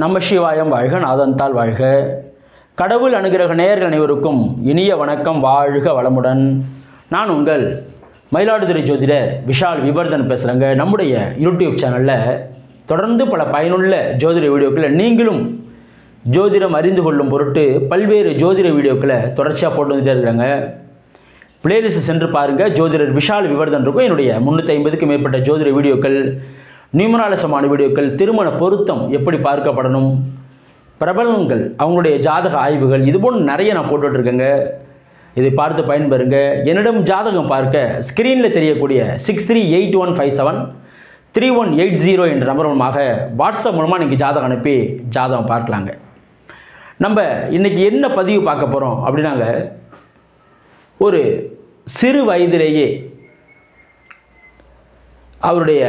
நம்ம சிவாயம் வாழ்க நாதந்தால் வாழ்க. கடவுள் அனுகிரக நேயர்கள் அனைவருக்கும் இனிய வணக்கம் வாழ்க வளமுடன். நான் உங்கள் மயிலாடுதுறை ஜோதிடர் விஷால் விவர்தன் பேசுகிறேங்க நம்முடைய யூடியூப் சேனலில் தொடர்ந்து பல பயனுள்ள ஜோதிட வீடியோக்களை நீங்களும் ஜோதிடம் அறிந்து கொள்ளும் பொருட்டு பல்வேறு ஜோதிட வீடியோக்களை தொடர்ச்சியாக போட்டு வந்துட்டே இருக்கிறாங்க. பிளேலிஸ்ட் சென்று பாருங்கள் ஜோதிடர் விஷால் விவர்தன் இருக்கும். என்னுடைய முந்நூற்றி ஐம்பதுக்கு மேற்பட்ட ஜோதிட வீடியோக்கள் நியூமராலசமான வீடியோக்கள் திருமண பொருத்தம் எப்படி பார்க்கப்படணும்? பிரபலங்கள் அவங்களுடைய ஜாதக ஆய்வுகள் இது போன்று நிறைய நான் போட்டுட்ருக்கேங்க. இதை பார்த்து பயன்பெறுங்க. என்னிடம் ஜாதகம் பார்க்க ஸ்க்ரீனில் தெரியக்கூடிய six three eight one five seven three one eight zero என்ற நம்பர் மூலமாக வாட்ஸ்அப் மூலமாக நீங்கள் ஜாதகம் அனுப்பி ஜாதகம் பார்க்கலாங்க. நம்ம இன்றைக்கி என்ன பதிவு பார்க்க போகிறோம் அப்படின்னாங்க ஒரு சிறு வயதிலேயே அவருடைய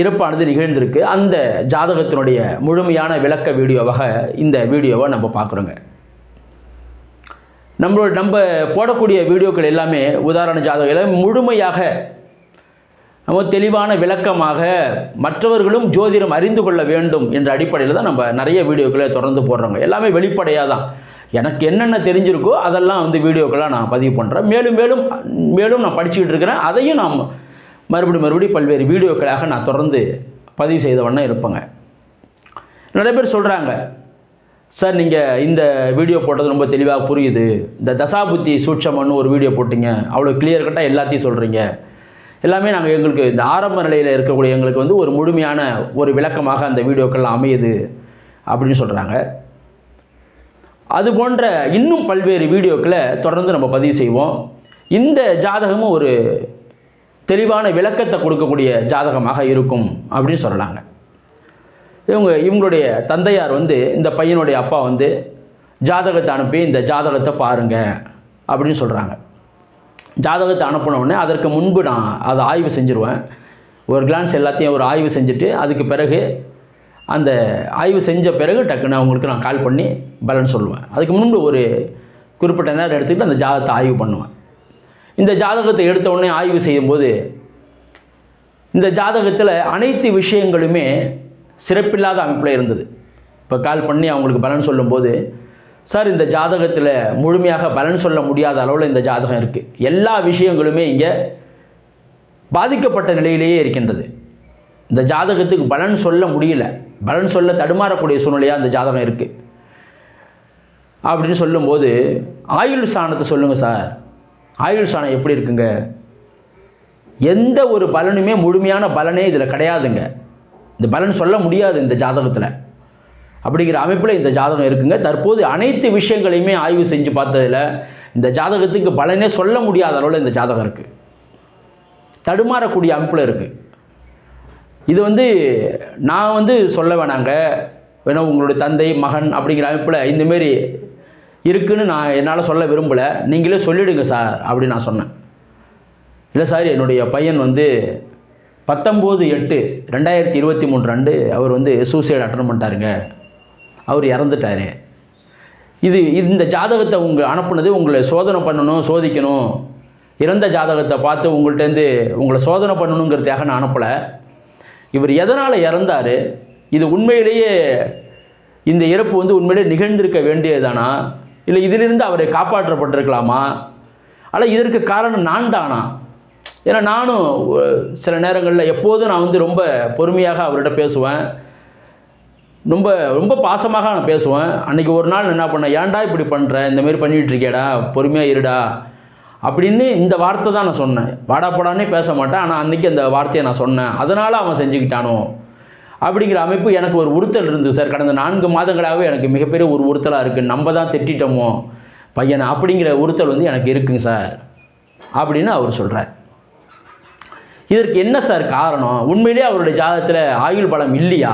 இறப்பானது நிகழ்ந்திருக்கு. அந்த ஜாதகத்தினுடைய முழுமையான விளக்க வீடியோவாக இந்த வீடியோவை நம்ம பார்க்குறோங்க. நம்மளோட நம்ம போடக்கூடிய வீடியோக்கள் எல்லாமே உதாரண ஜாதகம் முழுமையாக நம்ம தெளிவான விளக்கமாக மற்றவர்களும் ஜோதிடம் அறிந்து கொள்ள வேண்டும் என்ற அடிப்படையில் தான் நம்ம நிறைய வீடியோக்களை தொடர்ந்து போடுறோங்க. எல்லாமே வெளிப்படையாக தான். எனக்கு என்னென்ன தெரிஞ்சிருக்கோ அதெல்லாம் வந்து வீடியோக்களாக நான் பதிவு பண்ணுறேன். மேலும் மேலும் மேலும் நான் படிச்சுக்கிட்டு இருக்கிறேன். அதையும் நான் மறுபடியும் மறுபடியும் பல்வேறு வீடியோக்களாக நான் தொடர்ந்து பதிவு செய்த வண்ணம் இருப்பேங்க. நிறைய பேர் சொல்கிறாங்க சார் நீங்கள் இந்த வீடியோ போட்டது ரொம்ப தெளிவாக புரியுது. இந்த தசாபுத்தி சூட்சமன்னு ஒரு வீடியோ போட்டிங்க. அவ்வளோ கிளியர் கட்டாக எல்லாத்தையும் சொல்கிறீங்க எல்லாமே நாங்கள் எங்களுக்கு இந்த ஆரம்ப நிலையில் இருக்கக்கூடிய எங்களுக்கு வந்து ஒரு முழுமையான ஒரு விளக்கமாக அந்த வீடியோக்கள்லாம் அமையுது அப்படின்னு சொல்கிறாங்க அது போன்ற இன்னும் பல்வேறு வீடியோக்களை தொடர்ந்து நம்ம பதிவு செய்வோம். இந்த ஜாதகமும் ஒரு தெளிவான விளக்கத்தை கொடுக்கக்கூடிய ஜாதகமாக இருக்கும் அப்படின்னு சொல்லலாங்க. இவங்க இவங்களுடைய தந்தையார் வந்து இந்த பையனுடைய அப்பா வந்து ஜாதகத்தை அனுப்பி இந்த ஜாதகத்தை பாருங்க அப்படின்னு சொல்கிறாங்க ஜாதகத்தை அனுப்பினோடனே அதற்கு முன்பு நான் அதை ஆய்வு செஞ்சுருவேன். ஒரு கிளான்ஸ் எல்லாத்தையும் ஒரு ஆய்வு செஞ்சுட்டு அதுக்கு பிறகு அந்த ஆய்வு செஞ்ச பிறகு டக்குன்னு அவங்களுக்கு நான் கால் பண்ணி பலன் சொல்லுவேன். அதுக்கு முன்பு ஒரு குறிப்பிட்ட நேரம் எடுத்துக்கிட்டு அந்த ஜாதகத்தை ஆய்வு பண்ணுவேன். இந்த ஜாதகத்தை எடுத்த உடனே ஆய்வு செய்யும்போது இந்த ஜாதகத்தில் அனைத்து விஷயங்களுமே சிறப்பில்லாத அமைப்பில் இருந்தது. இப்போ கால் பண்ணி அவங்களுக்கு பலன் சொல்லும்போது சார் இந்த ஜாதகத்தில் முழுமையாக பலன் சொல்ல முடியாத அளவில் இந்த ஜாதகம் இருக்குது எல்லா விஷயங்களுமே இங்கே பாதிக்கப்பட்ட நிலையிலேயே இருக்கின்றது. இந்த ஜாதகத்துக்கு பலன் சொல்ல முடியல. பலன் சொல்ல தடுமாறக்கூடிய சூழ்நிலையாக இந்த ஜாதகம் இருக்குது அப்படின்னு சொல்லும்போது ஆயுள் சாணத்தை சொல்லுங்கள் சார். ஆயுள் சாணம் எப்படி இருக்குங்க? எந்த ஒரு பலனுமே முழுமையான பலனே இதில் கிடையாதுங்க. இந்த பலன் சொல்ல முடியாது இந்த ஜாதகத்தில். அப்படிங்கிற அமைப்பில் இந்த ஜாதகம் இருக்குங்க. தற்போது அனைத்து விஷயங்களையுமே ஆய்வு செஞ்சு பார்த்ததில் இந்த ஜாதகத்துக்கு பலனே சொல்ல முடியாத அளவில் இந்த ஜாதகம் இருக்குது தடுமாறக்கூடிய அமைப்பில் இருக்குது இது வந்து நான் வந்து சொல்ல வேணாங்க. வேணா உங்களுடைய தந்தை மகன் அப்படிங்கிற அமைப்பில் இந்தமாரி இருக்குன்னு நான் என்னால் சொல்ல விரும்பலை. நீங்களே சொல்லிவிடுங்க சார் அப்படின்னு நான் சொன்னேன். இல்லை சார் என்னுடைய பையன் வந்து பத்தொம்போது எட்டு ரெண்டாயிரத்தி இருபத்தி மூணு ரெண்டு அவர் வந்து சூசைட் அட்டன் பண்ணிட்டாருங்க. அவர் இறந்துட்டார். இது இந்த ஜாதகத்தை உங்கள் அனுப்புனது உங்களை சோதனை பண்ணணும் சோதிக்கணும். இறந்த ஜாதகத்தை பார்த்து உங்கள்கிட்டேருந்து உங்களை சோதனை பண்ணணுங்கிறதுக்காக நான் அனுப்பலை. இவர் எதனால் இறந்தார்? இது உண்மையிலேயே இந்த இறப்பு வந்து உண்மையிலேயே நிகழ்ந்திருக்க வேண்டியதானா இல்லை இதிலிருந்து அவரை காப்பாற்றப்பட்டிருக்கலாமா? ஆனால் இதற்கு காரணம் நான் தானா ஏன்னா நானும் சில நேரங்களில் எப்போதும் நான் வந்து ரொம்ப பொறுமையாக அவர்கிட்ட பேசுவேன். ரொம்ப ரொம்ப பாசமாக நான் பேசுவேன். அன்றைக்கி ஒரு நாள் என்ன பண்ணேன்? ஏன்டா இப்படி பண்ணுற இந்தமாரி பண்ணிகிட்ருக்கேடா பொறுமையாக இருடா. அப்படின்னு இந்த வார்த்தை தான் நான் சொன்னேன். வாடா போடானே பேச மாட்டேன். ஆனால் அன்றைக்கி அந்த வார்த்தையை நான் சொன்னேன். அதனால் அவன் செஞ்சுக்கிட்டானோ? அப்படிங்கிற அமைப்பு எனக்கு ஒரு உறுத்தல் இருந்தது சார். கடந்த நான்கு மாதங்களாகவே எனக்கு மிகப்பெரிய ஒரு உறுத்தலாக இருக்குது நம்ம தான் திட்டமோ பையனை அப்படிங்கிற உறுத்தல் வந்து எனக்கு இருக்குங்க சார். அப்படின்னு அவர் சொல்கிறார் இதற்கு என்ன சார் காரணம்? உண்மையிலேயே அவருடைய ஜாதகத்தில் ஆயுள் பலம் இல்லையா?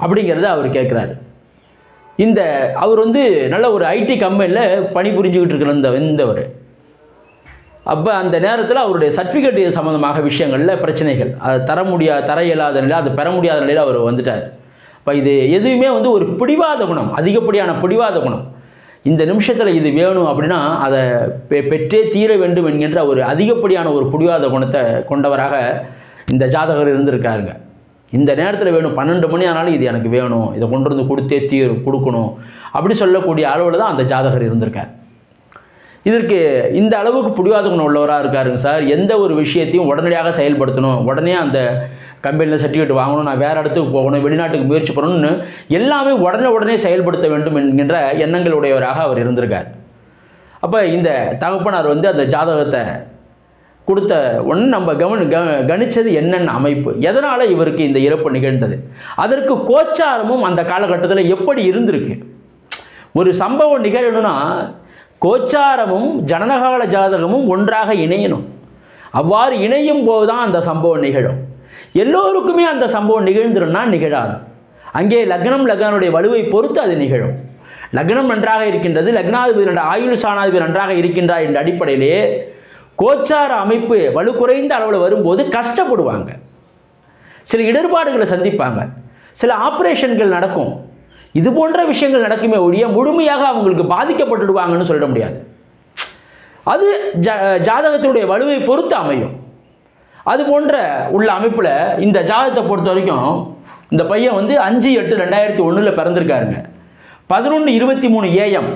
அப்படிங்கிறத அவர் கேட்குறாரு. இந்த அவர் வந்து நல்ல ஒரு ஐடி கம்பெனியில் பணிபுரிஞ்சுக்கிட்டு இருக்கிற இந்த இந்தவர் அப்போ அந்த நேரத்தில் அவருடைய சர்டிஃபிகேட் சம்மந்தமாக விஷயங்களில் பிரச்சனைகள். அதை தர முடியாத தர இயலாத நிலை அதை பெற முடியாத நிலையில் அவர் வந்துட்டார். இப்போ இது எதுவுமே வந்து ஒரு பிடிவாத குணம் அதிகப்படியான பிடிவாத குணம். இந்த நிமிஷத்தில் இது வேணும் அப்படின்னா அதை பெ பெற்றே தீர வேண்டும் என்கின்ற ஒரு அதிகப்படியான ஒரு பிடிவாத குணத்தை கொண்டவராக இந்த ஜாதகர் இருந்திருக்காருங்க. இந்த நேரத்தில் வேணும் பன்னெண்டு மணி ஆனாலும் இது எனக்கு வேணும் இதை கொண்டு வந்து கொடுத்தே தீர் கொடுக்கணும் அப்படி சொல்லக்கூடிய அளவில் தான் அந்த ஜாதகர் இருந்திருக்கார். இதற்கு இந்த அளவுக்கு பிடிவாத குணம் உள்ளவராக இருக்காருங்க சார். எந்த ஒரு விஷயத்தையும் உடனடியாக செயல்படுத்தணும். உடனே அந்த கம்பெனியில் சர்டிஃபிகேட் வாங்கணும். நான் வேறு இடத்துக்கு போகணும் வெளிநாட்டுக்கு முயற்சி பண்ணணும்னு எல்லாமே உடனே உடனே செயல்படுத்த வேண்டும் என்கின்ற எண்ணங்களுடையவராக அவர் இருந்திருக்கார். அப்போ இந்த தகப்பனார் வந்து அந்த ஜாதகத்தை கொடுத்த உடனே நம்ம கவனி க கணிச்சது என்னென்ன அமைப்பு? எதனால் இவருக்கு இந்த இறப்பு நிகழ்ந்தது? அதற்கு கோச்சாரமும் அந்த காலகட்டத்தில் எப்படி இருந்திருக்கு? ஒரு சம்பவம் நிகழணும்னா கோச்சாரமும் ஜனனகால ஜாதகமும் ஒன்றாக இணையணும். அவ்வாறு இணையும் போது தான் அந்த சம்பவம் நிகழும். எல்லோருக்குமே அந்த சம்பவம் நிகழ்ந்துருன்னா நிகழாது. அங்கே லக்னம் லக்னனுடைய வலுவை பொறுத்து அது நிகழும். லக்னம் நன்றாக இருக்கின்றது லக்னாதிபதி ஆயுள் சாணாதிபதி நன்றாக இருக்கின்றார் என்ற அடிப்படையிலே கோச்சார அமைப்பு வலு குறைந்த அளவில் வரும்போது கஷ்டப்படுவாங்க. சில இடர்பாடுகளை சந்திப்பாங்க. சில ஆப்ரேஷன்கள் நடக்கும். இது போன்ற விஷயங்கள் நடக்குமே ஒழிய முழுமையாக அவங்களுக்கு பாதிக்கப்பட்டுடுவாங்கன்னு சொல்ல முடியாது. அது ஜ ஜாதகத்தினுடைய வலுவை பொறுத்து அமையும். அது போன்ற உள்ள அமைப்பில் இந்த ஜாதகத்தை பொறுத்த வரைக்கும் இந்த பையன் வந்து அஞ்சு எட்டு ரெண்டாயிரத்தி ஒன்றில் பிறந்திருக்காருங்க. பதினொன்று இருபத்தி மூணு ஏஎம்.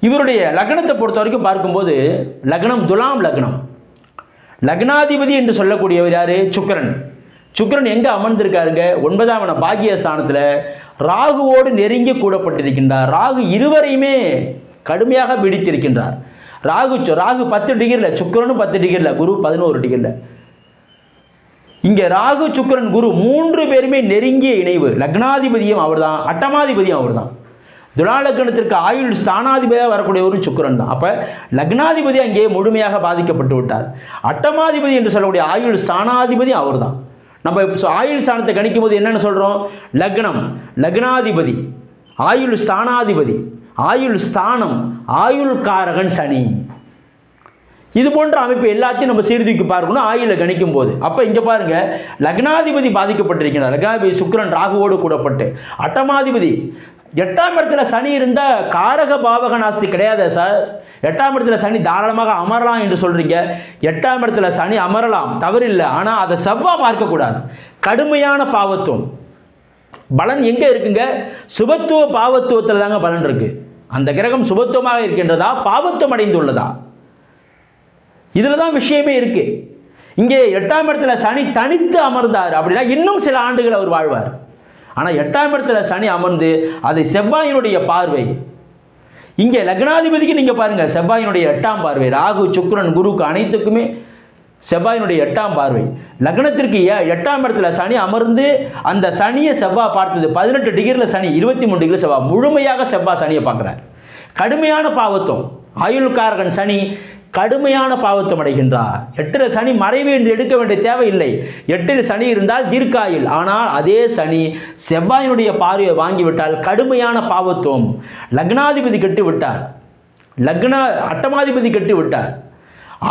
இவருடைய லக்னத்தை பொறுத்த வரைக்கும் பார்க்கும்போது லக்னம் துலாம் லக்னம். லக்னாதிபதி என்று சொல்லக்கூடியவர் யார்? சுக்கரன். சுக்கிரன் எங்கே அமர்ந்திருக்காருங்க? ஒன்பதாம் இடம் பாக்கிய ஸ்தானத்தில் ராகுவோடு நெருங்கி கூடப்பட்டிருக்கின்றார். ராகு இருவரையுமே கடுமையாக பிடித்திருக்கின்றார். ராகு சு- ராகு பத்து டிகிரியில் சுக்கிரனும் பத்து டிகிரியில் குரு பதினோரு டிகிரியில் இங்கே ராகு சுக்கிரன் குரு மூன்று பேருமே நெருங்கிய இணைவு. லக்னாதிபதியும் அவர்தான் அட்டமாதிபதியும் அவர்தான். துலாலக்கணத்திற்கு ஆயுள் ஸ்தானாதிபதியாக வரக்கூடியவரும் சுக்கிரன் தான். அப்போ லக்னாதிபதி அங்கே முழுமையாக பாதிக்கப்பட்டு விட்டார். அட்டமாதிபதி என்று சொல்லக்கூடிய ஆயுள் ஸ்தானாதிபதி அவர்தான். நம்ம இப்போ ஆயுள் ஸ்தானத்தை கணிக்கும் போது என்னென்னு சொல்கிறோம் லக்னம் லக்னாதிபதி ஆயுள் ஸ்தானாதிபதி ஆயுள் ஸ்தானம் ஆயுள் காரகன் சனி. இது போன்ற அமைப்பு எல்லாத்தையும் நம்ம சீர்தூக்கி பார்க்கணும் ஆயுள கணிக்கும் போது அப்போ இங்கே பாருங்கள் லக்னாதிபதி பாதிக்கப்பட்டிருக்கிறார். லக்னாதிபதி சுக்கிரன் ராகுவோடு கூடப்பட்டு. அட்டமாதிபதி எட்டாம் இடத்துல சனி இருந்தால் காரக பாவக நாஸ்தி கிடையாது சார். எட்டாம் இடத்துல சனி தாராளமாக அமரலாம் என்று சொல்கிறீங்க எட்டாம் இடத்துல சனி அமரலாம் தவறில்லை. ஆனால் அதை செவ்வாய் பார்க்கக்கூடாது. கடுமையான பாவத்துவம். பலன் எங்கே இருக்குங்க? சுபத்துவ பாவத்துவத்தில் தாங்க பலன் இருக்குது அந்த கிரகம் சுபத்துவமாக இருக்கின்றதா? பாவத்துவம் அடைந்துள்ளதா? இதில் தான் விஷயமே இருக்குது இங்கே எட்டாம் இடத்துல சனி தனித்து அமர்ந்தார் அப்படின்னா இன்னும் சில ஆண்டுகள் அவர் வாழ்வார். ஆனால் எட்டாம் இடத்துல சனி அமர்ந்து அது செவ்வாயினுடைய பார்வை. இங்கே லக்னாதிபதிக்கு நீங்கள் பாருங்கள் செவ்வாயினுடைய எட்டாம் பார்வை. ராகு சுக்ரன் குருக்கு அனைத்துக்குமே செவ்வாயினுடைய எட்டாம் பார்வை. லக்னத்திற்கு ஏ எட்டாம் இடத்துல சனி அமர்ந்து அந்த சனியை செவ்வாய் பார்த்தது. பதினெட்டு டிகிரியில் சனி இருபத்தி மூணு டிகிரி செவ்வாய் முழுமையாக செவ்வாய் சனியை பார்க்குறாரு. கடுமையான பாவத்தம். ஆயுள்காரகன் சனி கடுமையான பாவத்தம் அடைகின்றார். எட்டில் சனி மறைவு என்று எடுக்க வேண்டிய தேவையில்லை. எட்டில் சனி இருந்தால் தீர்க்காயில். ஆனால் அதே சனி செவ்வாயினுடைய பார்வையை வாங்கிவிட்டால் கடுமையான பாவத்துவம் லக்னாதிபதி கெட்டு விட்டார் லக்னா அட்டமாதிபதி கெட்டு விட்டார்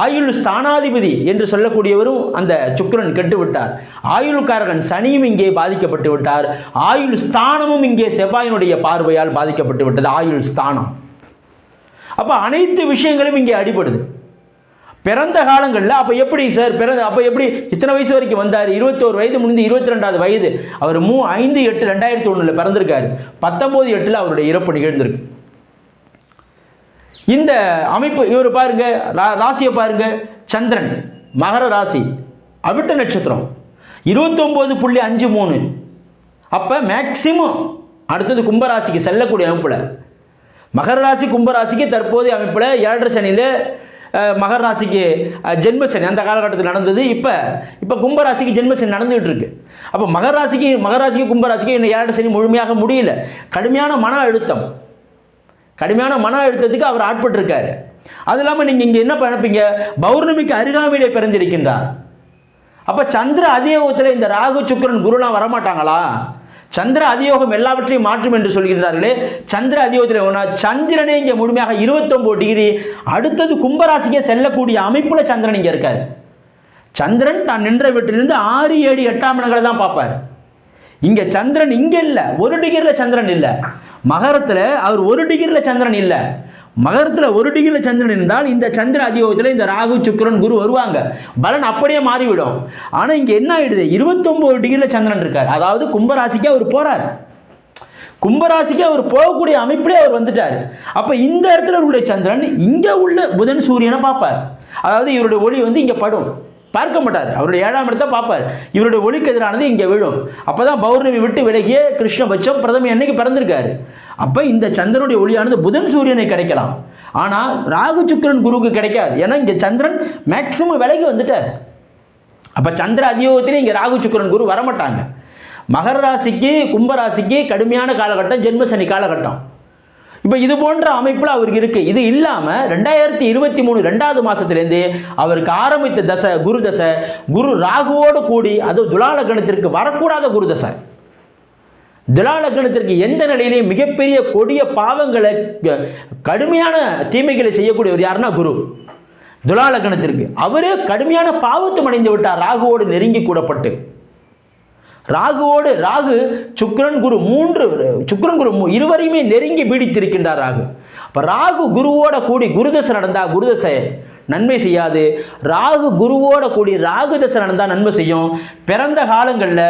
ஆயுள் ஸ்தானாதிபதி என்று சொல்லக்கூடியவரும் அந்த சுக்கரன் கெட்டுவிட்டார். ஆயுள்காரகன் சனியும் இங்கே பாதிக்கப்பட்டு விட்டார் ஆயுள் ஸ்தானமும் இங்கே செவ்வாயினுடைய பார்வையால் பாதிக்கப்பட்டு விட்டது ஆயுள் ஸ்தானம். அப்போ அனைத்து விஷயங்களும் இங்கே அடிபடுது. பிறந்த காலங்களில் அப்போ எப்படி சார் பிறந்த அப்போ எப்படி இத்தனை வயசு வரைக்கும் வந்தார்? இருபத்தோரு வயது முடிந்து இருபத்தி ரெண்டாவது வயது. அவர் மூ ஐந்து எட்டு ரெண்டாயிரத்தி ஒன்றில் பிறந்திருக்காரு. பத்தொம்போது எட்டில் அவருடைய இறப்பு நிகழ்ந்திருக்கு. இந்த அமைப்பு இவர் பாருங்க ராசியை பாருங்க. சந்திரன் மகர ராசி அவிட்ட நட்சத்திரம். இருபத்தொம்போது புள்ளி அஞ்சு மூணு. அப்போ மேக்சிமம் அடுத்தது கும்பராசிக்கு செல்லக்கூடிய அமைப்பில் மகர ராசி கும்பராசிக்கு தற்போதைய அமைப்பில் ஏழரை சனியில் மகர ராசிக்கு ஜென்மசனி அந்த காலகட்டத்தில் நடந்தது. இப்போ இப்போ கும்பராசிக்கு ஜென்மசனி நடந்துகிட்டு இருக்கு. அப்போ மகர ராசிக்கு மகர ராசிக்கு கும்பராசிக்கு இன்னும் ஏழரை சனி முழுமையாக முடியல. கடுமையான மன அழுத்தம். கடுமையான மன அழுத்தத்துக்கு அவர் ஆட்பட்டிருக்காரு. அது இல்லாமல் நீங்கள் இங்கே என்ன நினைப்பீங்க பௌர்ணமிக்கு அருகாமையிலே பிறந்திருக்கின்றார். அப்போ சந்திர அதியோகத்தில் இந்த ராகு சுக்கரன் குருலாம் வரமாட்டாங்களா? சந்திர அதியோகம் எல்லாவற்றையும் மாற்றும் என்று சொல்கிறார்களே சந்திர அதியோகத்தில் ஒன்றா சந்திரனே இங்கே முழுமையாக இருபத்தொம்போது டிகிரி அடுத்தது கும்பராசிக்கே செல்லக்கூடிய அமைப்பில் சந்திரன் இங்கே இருக்கார். சந்திரன் தான் நின்ற வீட்டிலிருந்து ஆறு ஏழு எட்டாம் இடங்களை தான் பார்ப்பார். இங்கே சந்திரன் இங்கே இல்லை. ஒரு டிகிரியில் சந்திரன் இல்லை. மகரத்தில் அவர் ஒரு டிகிரியில் சந்திரன் இல்லை. மகரத்தில் ஒரு டிகிரியில் சந்திரன் இருந்தால் இந்த சந்திர அதியோகத்துல இந்த ராகு சுக்கரன் குரு வருவாங்க. பலன் அப்படியே மாறிவிடும். ஆனால் இங்கே என்ன ஆயிடுது? இருபத்தொம்போது டிகிரியில் சந்திரன் இருக்கார். அதாவது கும்பராசிக்கு அவர் போகிறார் கும்பராசிக்கு அவர் போகக்கூடிய அமைப்பிலே அவர் வந்துட்டார். அப்போ இந்த இடத்துல அவருடைய சந்திரன் இங்கே உள்ள புதன் சூரியனை பார்ப்பார். அதாவது இவருடைய ஒளி வந்து இங்கே படும். பார்க்க மாட்டார். அவருடைய ஏழாம் இடத்தை பார்ப்பார். இவருடைய ஒளிக்கு எதிரானது இங்கே விழும். அப்பதான் பௌர்ணமி விட்டு விலகிய கிருஷ்ணபட்சம் பிரதமி அன்னைக்கு பிறந்திருக்காரு. அப்போ இந்த சந்திரனுடைய ஒளியானது புதன் சூரியனை கிடைக்கலாம். ஆனால் ராகு சுக்கிரன் குருவுக்கு கிடைக்காது. ஏன்னா இங்கே சந்திரன் மேக்சிமம் விலகி வந்துட்டார். அப்போ சந்திர அதியோகத்திலே இங்கே ராகு சுக்கிரன் குரு வரமாட்டாங்க. மகர ராசிக்கு கும்பராசிக்கு கடுமையான காலகட்டம் ஜென்மசனி காலகட்டம். இப்போ இது போன்ற அமைப்பில் அவருக்கு இருக்கு. இது இல்லாமல் ரெண்டாயிரத்தி இருபத்தி மூணு ரெண்டாவது மாசத்திலேருந்து அவருக்கு ஆரம்பித்த தசை குரு தசை குரு ராகுவோடு கூடி அது துலாலகணத்திற்கு வரக்கூடாத குரு தசை. துலாலக்கணத்திற்கு எந்த நிலையிலையும் மிகப்பெரிய கொடிய பாவங்களை க- கடுமையான தீமைகளை செய்யக்கூடியவர் யாருன்னா குரு. துலாலக்கணத்திற்கு அவரே கடுமையான பாவத்தும் அடைந்து விட்டார். ராகுவோடு நெருங்கி கூடப்பட்டு. ராகுவோடு ராகு சுக்ரன் குரு மூன்று சுக்ரன் குரு இருவரையுமே நெருங்கி பீடித்திருக்கின்றார் ராகு. அப்போ ராகு குருவோட கூடி குருதசை நடந்தா குருதசை நன்மை செய்யாது. ராகு குருவோட கூடி ராகு தசை நடந்தால் நன்மை செய்யும். பிறந்த காலங்களில்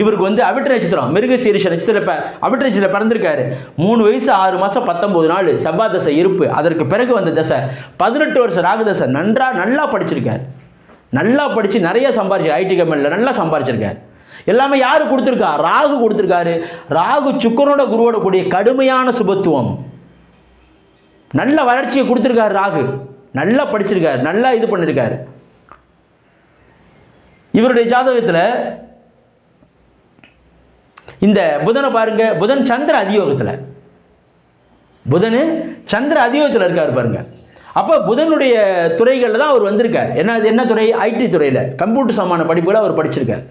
இவருக்கு வந்து அவிட்ட நட்சத்திரம் மிருகசீரிஷ நட்சத்திரம் இப்போ அவிட்ட நட்சத்திரம் பிறந்திருக்காரு. மூணு வயசு ஆறு மாதம் பத்தொம்போது நாள் செவ்வாய் தசை இருப்பு. அதற்கு பிறகு வந்த தசை பதினெட்டு வருஷம் ராகு தசை. நன்றாக நல்லா படிச்சிருக்காரு. நல்லா படித்து நிறைய சம்பாரிச்சு ஐடி கம்பெனியில் நல்லா சம்பாரிச்சிருக்கார். எல்லாமே யார் கொடுத்துருக்கா? ராகு கொடுத்துருக்காரு. ராகு சுக்கரனோட குருவோட கூடிய கடுமையான சுபத்துவம். நல்ல வளர்ச்சியை கொடுத்துருக்காரு ராகு. நல்லா படிச்சிருக்காரு நல்லா இது பண்ணியிருக்காரு இவருடைய ஜாதகத்தில் இந்த புதனை பாருங்க புதன் சந்திர அதியோகத்தில். புதன் சந்திர அதியோகத்தில் இருக்கார் பாருங்க. அப்போ புதனுடைய துறைகளில் தான் அவர் வந்திருக்கார். என்ன என்ன துறை? ஐடி துறையில். கம்ப்யூட்டர் சமான படிப்புகளை அவர் படிச்சிருக்கார்.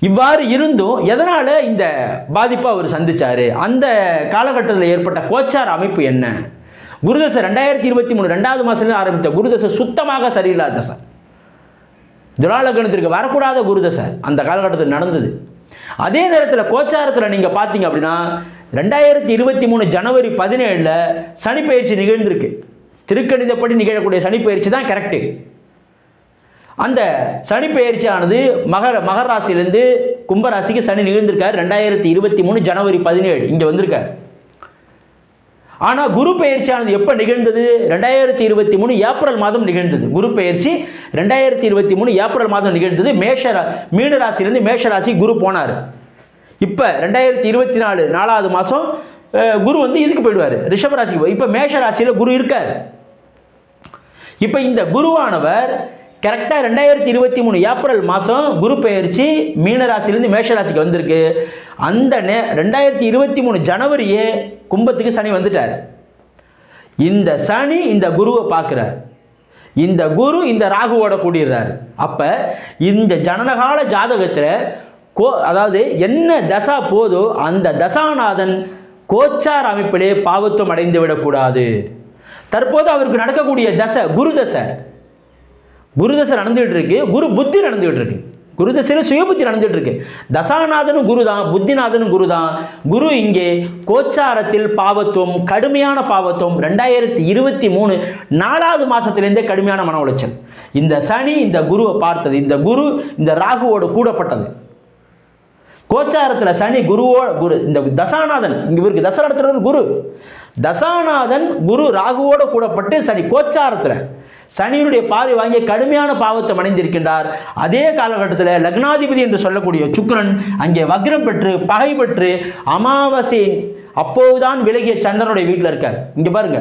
இவ்வாறு இருந்தும் எதனால் இந்த பாதிப்பை அவர் சந்தித்தார் அந்த காலகட்டத்தில் ஏற்பட்ட கோச்சார அமைப்பு என்ன? குருதசை ரெண்டாயிரத்தி இருபத்தி மூணு ரெண்டாவது மாதத்துல ஆரம்பித்த குருதசை சுத்தமாக சரியில்லாத தசை. துலாலகணத்திற்கு வரக்கூடாத குருதசை அந்த காலகட்டத்தில் நடந்தது. அதே நேரத்தில் கோச்சாரத்தில் நீங்கள் பார்த்தீங்க அப்படின்னா ரெண்டாயிரத்தி இருபத்தி மூணு ஜனவரி பதினேழில் சனிப்பயிற்சி நிகழ்ந்திருக்கு. திருக்கணிதப்படி நிகழக்கூடிய சனிப்பயிற்சி தான் கரெக்டு அந்த சனி பெயர்ச்சியானது மகர மகர ராசியிலேருந்து கும்பராசிக்கு சனி நிகழ்ந்திருக்காரு. ரெண்டாயிரத்தி இருபத்தி மூணு ஜனவரி பதினேழு. இங்கே வந்திருக்காரு. ஆனால் குரு பெயர்ச்சியானது எப்போ நிகழ்ந்தது? ரெண்டாயிரத்தி இருபத்தி மூணு ஏப்ரல் மாதம் நிகழ்ந்தது. குரு பெயர்ச்சி ரெண்டாயிரத்தி இருபத்தி மூணு ஏப்ரல் மாதம் நிகழ்ந்தது. மேஷ மீனராசிலேருந்து மீன மேஷ ராசி குரு போனார். இப்போ ரெண்டாயிரத்தி இருபத்தி நாலு நாலாவது மாதம் குரு வந்து இதுக்கு போயிடுவார். ரிஷபராசிக்கு இப்போ மேஷ ராசியில் குரு இருக்கார். இப்போ இந்த குருவானவர் கரெக்டாக ரெண்டாயிரத்தி இருபத்தி மூணு ஏப்ரல் மாதம் குரு பெயர்ச்சி மீனராசிலேருந்து மேஷராசிக்கு வந்திருக்கு. அந்த நே ரெண்டாயிரத்தி இருபத்தி மூணு ஜனவரியே கும்பத்துக்கு சனி வந்துட்டார். இந்த சனி இந்த குருவை பார்க்குறார். இந்த குரு இந்த ராகுவோட கூடிடுறார். அப்போ இந்த ஜனனகால ஜாதகத்தில் கோ அதாவது என்ன தசா போதோ அந்த தசாநாதன் கோச்சார் அமைப்பிலே பாவத்துவம் அடைந்து விடக்கூடாது தற்போது அவருக்கு நடக்கக்கூடிய தசை குரு தசை. குருதசை நடந்துகிட்டு இருக்கு குரு புத்தி நடந்துகிட்டு இருக்கு குருதசையில் சுயபுத்தி நடந்துட்டு இருக்கு தசாநாதனும் குரு தான் புத்திநாதனும் குரு தான் குரு இங்கே கோச்சாரத்தில் பாவத்துவம் கடுமையான பாவத்துவம் ரெண்டாயிரத்தி இருபத்தி மூணு நாலாவது மாசத்திலேருந்தே கடுமையான மன உளைச்சல். இந்த சனி இந்த குருவை பார்த்தது. இந்த குரு இந்த ராகுவோடு கூடப்பட்டது. கோச்சாரத்தில் சனி குருவோ குரு இந்த தசாநாதன் இவருக்கு தசரத்தில் குரு. தசாநாதன் குரு ராகுவோட கூடப்பட்டு சனி கோச்சாரத்தில் சனியினுடைய பார்வை வாங்கி கடுமையான பாவத்தை அடைந்திருக்கின்றார் அதே காலகட்டத்தில் லக்னாதிபதி என்று சொல்லக்கூடிய சுக்ரன் அங்கே வக்ரம் பெற்று பகை பெற்று அமாவாசை அப்போதுதான் விலகிய சந்திரனுடைய வீட்டில் இருக்கார். இங்கே பாருங்க.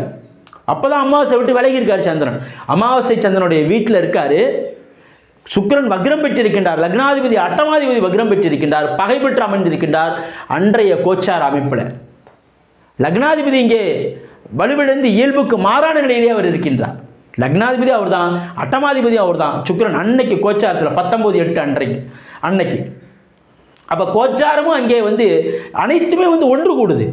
அப்போதான் அமாவாசை விட்டு விலகி இருக்கார் சந்திரன். அமாவாசை சந்திரனுடைய வீட்டில் இருக்காரு. சுக்கிரன் வக்ரம் பெற்றிருக்கின்றார். லக்னாதிபதி அட்டமாதிபதி வக்ரம் பெற்றிருக்கின்றார். பகை பெற்று அமைந்திருக்கின்றார் அன்றைய கோச்சார் அமைப்பில். லக்னாதிபதி இங்கே வலுவிழந்து இயல்புக்கு மாறான நிலையிலே அவர் இருக்கின்றார். லக்னாதிபதி அவர் தான் அட்டமாதிபதி அவர்தான். சுக்கரன் அன்னைக்கு கோச்சாரத்தில் பத்தொம்போது எட்டு அன்றைக்கு அன்னைக்கு. அப்போ கோச்சாரமும் அங்கே வந்து அனைத்துமே வந்து ஒன்று கூடுது.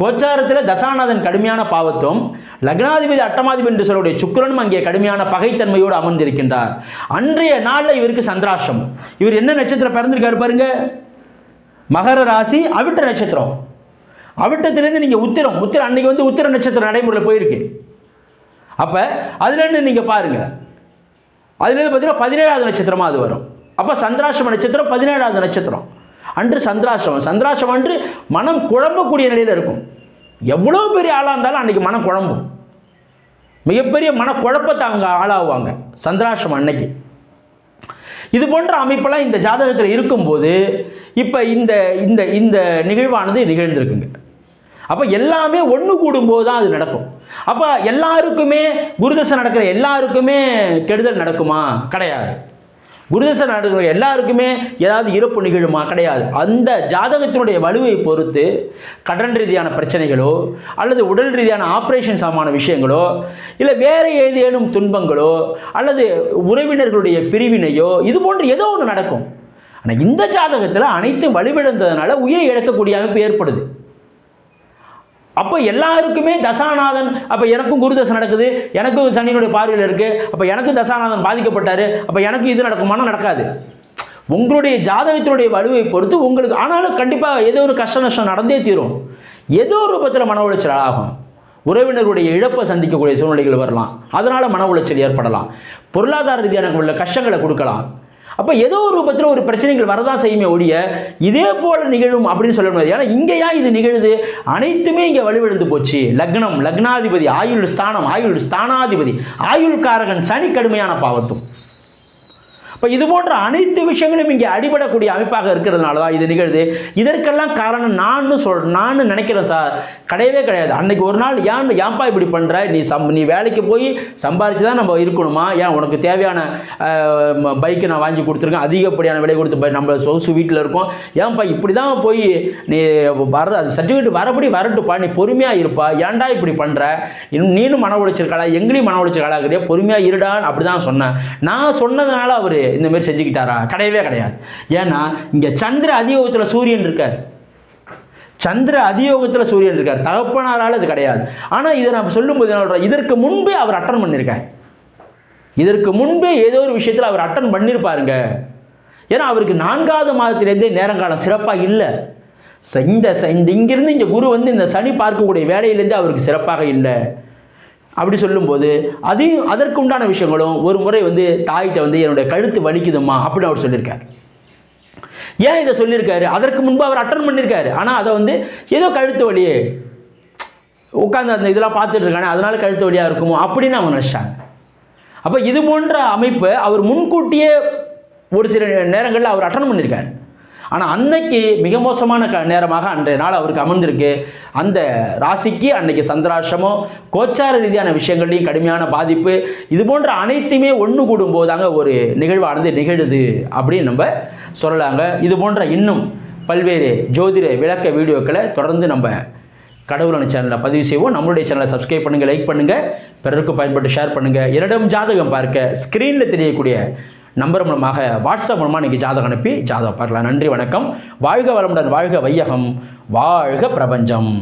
கோச்சாரத்தில் தசாநாதன் கடுமையான பாவத்தும் லக்னாதிபதி அட்டமாதிபதி என்று சொல்லக்கூடிய சுக்கிரனும் அங்கே கடுமையான பகைத்தன்மையோடு அமர்ந்திருக்கின்றார். அன்றைய நாளில் இவருக்கு சந்திராஷம் இவர் என்ன நட்சத்திரம் பிறந்திருக்காரு பாருங்க? மகர ராசி அவிட்ட நட்சத்திரம். அவிட்டத்திலேருந்து நீங்கள் உத்திரம் உத்திரம் அன்னைக்கு வந்து உத்திர நட்சத்திரம் நடைமுறையில் போயிருக்கு. அப்போ அதுலேருந்து நீங்கள் பாருங்கள் அதுலேருந்து பார்த்தீங்கன்னா பதினேழாவது நட்சத்திரமாக அது வரும். அப்போ சந்திராசிரம நட்சத்திரம் பதினேழாவது நட்சத்திரம். அன்று சந்திராசிரமம் சந்திராசிரமம் அன்று மனம் குழம்பக்கூடிய நிலையில் இருக்கும். எவ்வளோ பெரிய ஆளாக இருந்தாலும் அன்றைக்கி மனம் குழம்பும். மிகப்பெரிய மனக்குழப்பத்தை அவங்க ஆளாகுவாங்க. சந்திராசிரமம் அன்னைக்கு. இது போன்ற அமைப்பெல்லாம் இந்த ஜாதகத்தில் இருக்கும்போது இப்போ இந்த இந்த இந்த நிகழ்வானது நிகழ்ந்திருக்குங்க. அப்போ எல்லாமே ஒன்று கூடும்போது தான் அது நடக்கும். அப்போ எல்லாருக்குமே குருதசை நடக்கிற எல்லாருக்குமே கெடுதல் நடக்குமா? கிடையாது. குருதசை நடக்கிற எல்லாருக்குமே ஏதாவது இறப்பு நிகழுமா? கிடையாது. அந்த ஜாதகத்தினுடைய வலுவை பொறுத்து கடன் ரீதியான பிரச்சனைகளோ அல்லது உடல் ரீதியான ஆப்ரேஷன் சமமான விஷயங்களோ இல்லை வேறு ஏதேனும் துன்பங்களோ அல்லது உறவினர்களுடைய பிரிவினையோ இது போன்று ஏதோ ஒன்று நடக்கும். ஆனால் இந்த ஜாதகத்தில் அனைத்தும் வலுவிழந்ததுனால உயிரை இழக்கக்கூடிய அமைப்பு ஏற்படுது. அப்போ எல்லாருக்குமே தசாநாதன் அப்போ எனக்கும் குரு தசை நடக்குது எனக்கும் சனியினுடைய பார்வையில் இருக்குது அப்போ எனக்கும் தசாநாதன் பாதிக்கப்பட்டார் அப்போ எனக்கும் இது நடக்குமானா நடக்காது. உங்களுடைய ஜாதகத்தினுடைய வலுவை பொறுத்து உங்களுக்கு ஆனாலும் கண்டிப்பாக ஏதோ ஒரு கஷ்ட நஷ்டம் நடந்தே தீரும். ஏதோ ஒரு ரூபத்தில் மன உளைச்சல் ஆகும். உறவினருடைய இழப்பை சந்திக்கக்கூடிய சூழ்நிலைகள் வரலாம். அதனால் மன உளைச்சல் ஏற்படலாம். பொருளாதார ரீதியான உள்ள கஷ்டங்களை கொடுக்கலாம். அப்போ ஏதோ ஒரு ரூபத்தில் ஒரு பிரச்சனைகள் வரதான் செய்யுமே ஒழிய இதே போல நிகழும் அப்படின்னு சொல்ல முடியாது. ஏன்னா இங்கே ஏன் இது நிகழுது? அனைத்துமே இங்கே வலுவிழந்து போச்சு. லக்னம் லக்னாதிபதி ஆயுள் ஸ்தானம் ஆயுள் ஸ்தானாதிபதி ஆயுள் காரகன் சனி கடுமையான பாவத்தும். இப்போ இது போன்ற அனைத்து விஷயங்களும் இங்கே அடிபடக்கூடிய அமைப்பாக இருக்கிறதுனால தான் இது நிகழ்து. இதற்கெல்லாம் காரணம் நான் சொல் நான் நினைக்கிறேன் சார். கிடையவே கிடையாது. அன்னைக்கு ஒரு நாள் ஏன் ஏன்பா இப்படி பண்ணுற நீ சம் நீ வேலைக்கு போய் சம்பாரிச்சு தான் நம்ம இருக்கணுமா? ஏன் உனக்கு தேவையான பைக்கை நான் வாங்கி கொடுத்துருக்கேன். அதிகப்படியான விலை கொடுத்து நம்ம சொகுசு வீட்டில் இருக்கோம். ஏன்பா இப்படி தான் போய் நீ வர அது சர்டிஃபிகேட் வரபடி வரட்டுப்பா நீ பொறுமையாக இருப்பா. ஏன்டா இப்படி பண்ணுற இன்னும் நீனும் மன உழைச்சிருக்காளா எங்களையும் மன உளைச்சிருக்காளா பொறுமையாக இருடான்னு அப்படி தான் சொன்னேன். நான் சொன்னதுனால அவர் இந்த மாதிரி செஞ்சுக்கிட்டாரா? கிடையவே கிடையாது. ஏன்னா இங்கே சந்திர அதியோகத்தில் சூரியன் இருக்கார். சந்திர அதியோகத்தில் சூரியன் இருக்கார். தகப்பனாரால் இது கிடையாது. ஆனால் இதை நான் சொல்லும்போது என்ன சொல்கிறேன் இதற்கு முன்பே அவர் அட்டன் பண்ணியிருக்கார் இதற்கு முன்பே ஏதோ ஒரு விஷயத்தில் அவர் அட்டன் பண்ணியிருப்பாருங்க ஏன்னா அவருக்கு நான்காவது மாதத்திலேருந்தே நேரங்காலம் சிறப்பாக இல்லை. இந்த இந்த இங்கிருந்து இங்கே குரு வந்து இந்த சனி பார்க்கக்கூடிய வேலையிலேருந்து அவருக்கு சிறப்பாக இல்லை. அப்படி சொல்லும்போது அதையும் அதற்கு உண்டான விஷயங்களும் ஒரு முறை வந்து தாயிட்ட வந்து என்னுடைய கழுத்து வலிக்குதும்மா அப்படின்னு அவர் சொல்லியிருக்கார். ஏன் இதை சொல்லியிருக்காரு? அதற்கு முன்பு அவர் அட்டன் பண்ணியிருக்காரு. ஆனால் அதை வந்து ஏதோ கழுத்து வழியே உட்காந்து அந்த இதெல்லாம் பார்த்துட்டு இருக்கானே அதனால கழுத்து வழியாக இருக்குமோ அப்படின்னு அவங்க நினச்சாங்க. அப்போ இது போன்ற அமைப்பு அவர் முன்கூட்டியே ஒரு சில நேரங்களில் அவர் அட்டன் பண்ணியிருக்காரு. ஆனால் அன்னைக்கு மிக மோசமான க நேரமாக அன்றைய நாள் அவருக்கு அமர்ந்திருக்கு. அந்த ராசிக்கு அன்னைக்கு சந்திராசிரமம் கோச்சார ரீதியான விஷயங்கள்லையும் கடுமையான பாதிப்பு. இது போன்ற அனைத்துமே ஒன்று கூடும் அங்கே ஒரு நிகழ்வானது நிகழுது அப்படின்னு நம்ம சொல்லலாங்க. இது போன்ற இன்னும் பல்வேறு ஜோதிட விளக்க வீடியோக்களை தொடர்ந்து நம்ம கடவுளான சேனலில் பதிவு செய்வோம். நம்மளுடைய சேனலை சப்ஸ்கிரைப் பண்ணுங்கள் லைக் பண்ணுங்கள் பிறருக்கு பயன்பட்டு ஷேர் பண்ணுங்கள் என்னிடம் ஜாதகம் பார்க்க ஸ்க்ரீனில் தெரியக்கூடிய நம்பர் மூலமாக வாட்ஸ்அப் மூலமாக நீங்கள் ஜாதகம் அனுப்பி ஜாதகம் பார்க்கலாம். நன்றி வணக்கம். வாழ்க வளமுடன் வாழ்க வையகம். வாழ்க பிரபஞ்சம்.